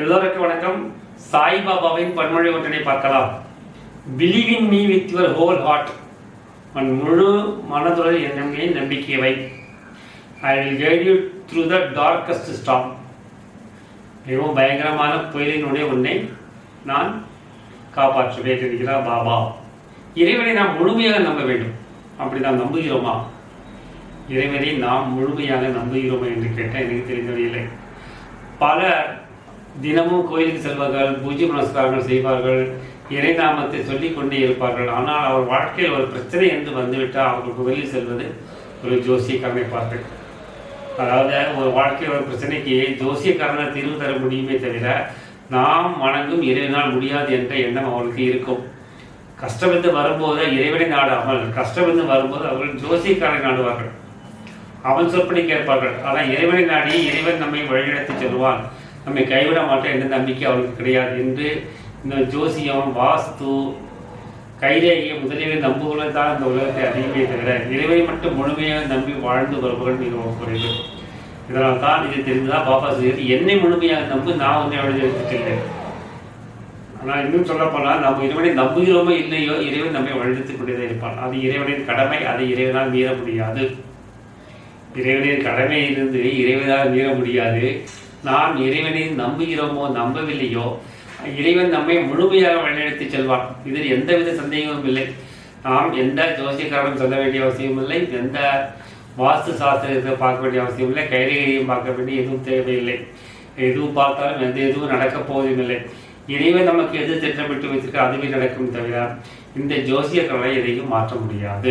எல்லோருக்கும் வணக்கம். சாய்பாபாவின் பன்மொழி ஒன்றினை பார்க்கலாம். Believe in me with your whole heart உன் முழு மனதுடன் என் நம்பிக்கை வை. I will guide you through the darkest storm மிகவும் பயங்கரமான புயலினுடைய உன்னை நான் காப்பாற்றுவேன் என்கிறார் பாபா. இறைவனை நாம் முழுமையாக நம்ப வேண்டும். அப்படி நாம் நம்புகிறோமா? இறைவனை நாம் முழுமையாக நம்புகிறோமா என்று கேட்டால் எனக்கு தெரிந்ததில்லை பலர் தினமும் கோயிலுக்கு செல்வார்கள் பூஜை புனஸ்காரங்கள் செய்வார்கள் இறை நாமத்தை சொல்லிக் கொண்டே இருப்பார்கள். ஆனால் அவர் வாழ்க்கையில் ஒரு பிரச்சனை என்று வந்துவிட்டால் அவர்கள் முதலில் செல்வது ஒரு ஜோசியக்காரனை பார்ப்பேன் அதாவது ஒரு வாழ்க்கையில் ஒரு பிரச்சனைக்கு ஜோசியக்காரனை தீர்வு தர முடியுமே தவிர நாம் வணங்கும் இறைவனால் முடியாது என்ற எண்ணம் அவர்களுக்கு இருக்கும். கஷ்டம் என்று வரும்போது இறைவனை நாடாமல் கஷ்டம் என்று வரும்போது அவர்கள் ஜோசியக்காரனை நாடுவார்கள். அவன் சொற்படி கேட்பார்கள். ஆனால் இறைவனை நாடி இறைவன் நம்மை வழிநடத்தி செல்வான் நம்மை கைவிட மாட்டோம் என்ற நம்பிக்கை அவளுக்கு கிடையாது என்று இந்த ஜோசியம் வாஸ்து கைரேகியம் முதலியவை நம்புவதை தான் இந்த உலகத்தை அதிகமே தவிர இறைவனை மட்டும் முழுமையாக நம்பி வாழ்ந்து வருபவர்கள் மிகவும் குறைவு. இதனால் தான் இது தெரிந்துதான் பாபா சொல்கிறது என்னை முழுமையாக நம்பு நான் உன்னை வழிநடத்திட்டேன் ஆனால் இன்னும் சொல்ல போனால் நம்ம இறைவனை நம்புகிறோமோ இல்லையோ இறைவன் நம்மை வழிநடத்திக் கொண்டே இருப்பான். அது இறைவனின் கடமை அதை இறைவனால் மீற முடியாது. இறைவனின் கடமையிலிருந்து இறைவனால் மீற முடியாது. நாம் இறைவனை நம்புகிறோமோ நம்பவில்லையோ இறைவன் நம்மை முழுமையாக வழிநடத்தி செல்வான். இதில் எந்தவித சந்தேகமும் இல்லை. நாம் எந்த ஜோசியக்காரனும் சொல்ல வேண்டிய அவசியம் இல்லை. எந்த வாஸ்து சாஸ்திரத்தை பார்க்க வேண்டிய அவசியம் இல்லை. கைரேகையும் பார்க்க வேண்டிய எதுவும் தேவையில்லை. எதுவும் பார்த்தாலும் எந்த எதுவும் நடக்கப் போவதும் இல்லை. இறைவன் நமக்கு எது திட்டமிட்டு வைத்திருக்க அதுவே நடக்கும் தவிர இந்த ஜோசியக்காரனை எதையும் மாற்ற முடியாது.